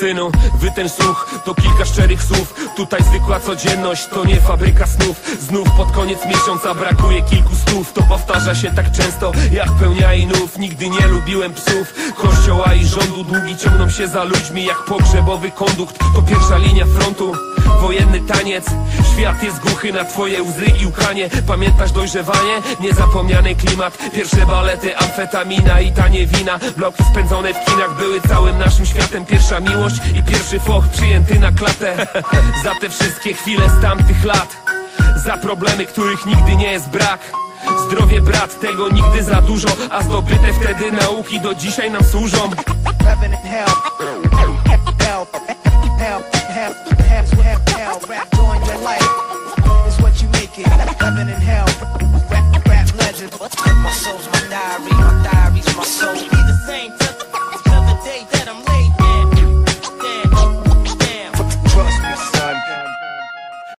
synu, wytęż słuch To kilka szczerych słów. Tutaj zwykła codzienność To nie fabryka snów. Znów pod koniec miesiąca brakuje kilku stów. To powtarza się tak często Jak pełnia i nów. Nigdy nie lubiłem psów Kościoła i rządu. Długi ciągną się za ludźmi Jak pogrzebowy kondukt. To pierwsza linia frontu Wojenny taniec. Świat jest głuchy na twoje łzy i łkanie Pamiętasz dojrzewanie? Niezapomniany klimat. Pierwsze balety, amfetamina i tanie wina. Bloki spędzone w kinach były całym naszym światem. Pierwsza miłość i pierwszy foch przyjęty na klatę. Za te wszystkie chwile z tamtych lat. Za problemy, których nigdy nie jest brak. Zdrowie brat, tego nigdy za dużo. A zdobyte wtedy nauki do dzisiaj nam służą. how rap on your life is what you make it. Living in